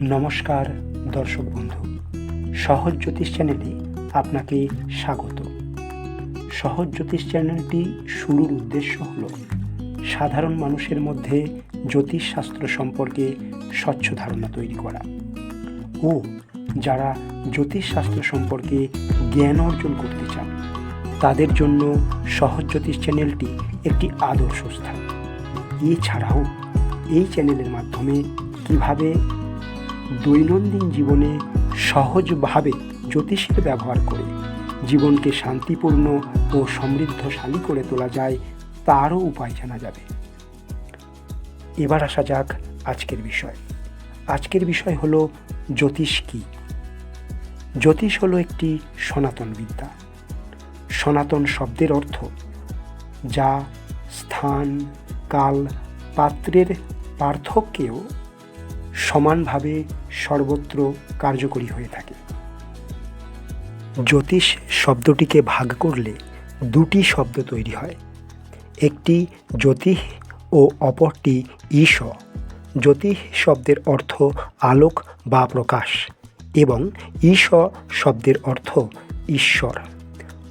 নমস্কার, দর্শক বন্ধু। সহজ জ্যোতিষ চ্যানেলে আপনাকে স্বাগত। সহজ জ্যোতিষ চ্যানেলটি শুরুর উদ্দেশ্য হল, সাধারণ মানুষের মধ্যে জ্যোতিষশাস্ত্র সম্পর্কে স্বচ্ছ ধারণা তৈরি করা। ও, যারা জ্যোতিষশাস্ত্র সম্পর্কে জ্ঞান অর্জন করতে চান, তাদের জন্য সহজ জ্যোতিষ চ্যানেলটি একটি আদর্শ স্থান। এছাড়াও এই চ্যানেলের মাধ্যমে কীভাবে দৈনন্দিন জীবনে সহজভাবে জ্যোতিষের ব্যবহার করে জীবনকে শান্তিপূর্ণ ও সমৃদ্ধশালী করে তোলা যায় তারও উপায় জানা যাবে। এবার আসা যাক আজকের বিষয়। আজকের বিষয় হলো জ্যোতিষ কী? জ্যোতিষ হলো একটি সনাতন বিদ্যা। সনাতন শব্দের অর্থ যা স্থান, কাল, পাত্রের পার্থক্যেও সমানভাবে সর্বত্র কার্যকরী হয়ে থাকে। জ্যোতিষ শব্দটিকে ভাগ করলে দুটি শব্দ তৈরি হয়। একটি জ্যোতিষ ও অপরটি ঈশ। জ্যোতিষ শব্দের অর্থ আলোক বা প্রকাশ এবং ঈশ শব্দের অর্থ ঈশ্বর।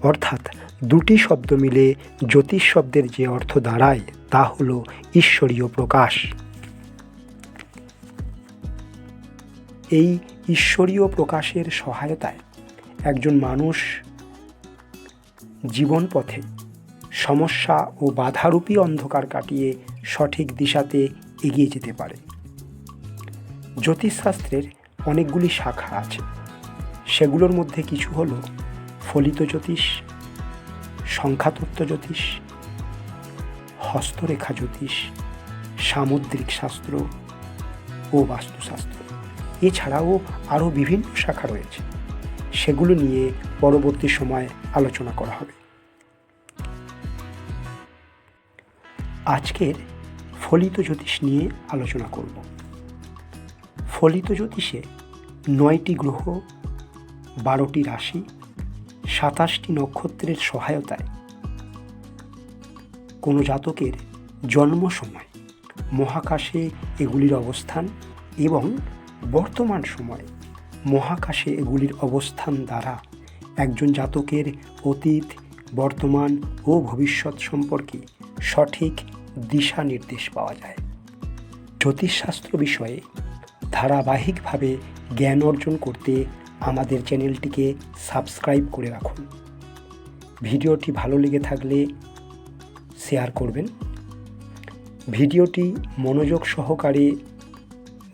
অর্থাৎ দুটি শব্দ মিলে জ্যোতিষ শব্দের যে অর্থ দাঁড়ায় তা হল ঈশ্বরীয় প্রকাশ। এই ঈশ্বরীয় প্রকাশের সহায়তায় একজন মানুষ জীবন পথে সমস্যা ও বাধারূপী অন্ধকার কাটিয়ে সঠিক দিশাতে এগিয়ে যেতে পারে। জ্যোতিষশাস্ত্রের অনেকগুলি শাখা আছে। সেগুলোর মধ্যে কিছু হল ফলিত জ্যোতিষ, সংখ্যাতত্ত্ব জ্যোতিষ, হস্তরেখা জ্যোতিষ, সামুদ্রিক শাস্ত্র ও বাস্তুশাস্ত্র। এছাড়াও আরও বিভিন্ন শাখা রয়েছে। সেগুলো নিয়ে পরবর্তী সময় আলোচনা করা হবে। আজকের ফলিত জ্যোতিষ নিয়ে আলোচনা করব। ফলিত জ্যোতিষে নয়টি গ্রহ, বারোটি রাশি, সাতাশটি নক্ষত্রের সহায়তায় কোনো জাতকের জন্ম সময় মহাকাশে এগুলির অবস্থান এবং বর্তমান সময়ে মহাকাশে এগুলির অবস্থান দ্বারা একজন জাতকের অতীত, বর্তমান ও ভবিষ্যৎ সম্পর্কে সঠিক দিশা নির্দেশ পাওয়া যায়। জ্যোতিষশাস্ত্র বিষয়ে ধারাবাহিকভাবে জ্ঞান অর্জন করতে আমাদের চ্যানেলটিকে সাবস্ক্রাইব করে রাখুন। ভিডিওটি ভালো লেগে থাকলে শেয়ার করবেন। ভিডিওটি মনোযোগ সহকারে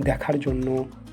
দেখার জন্য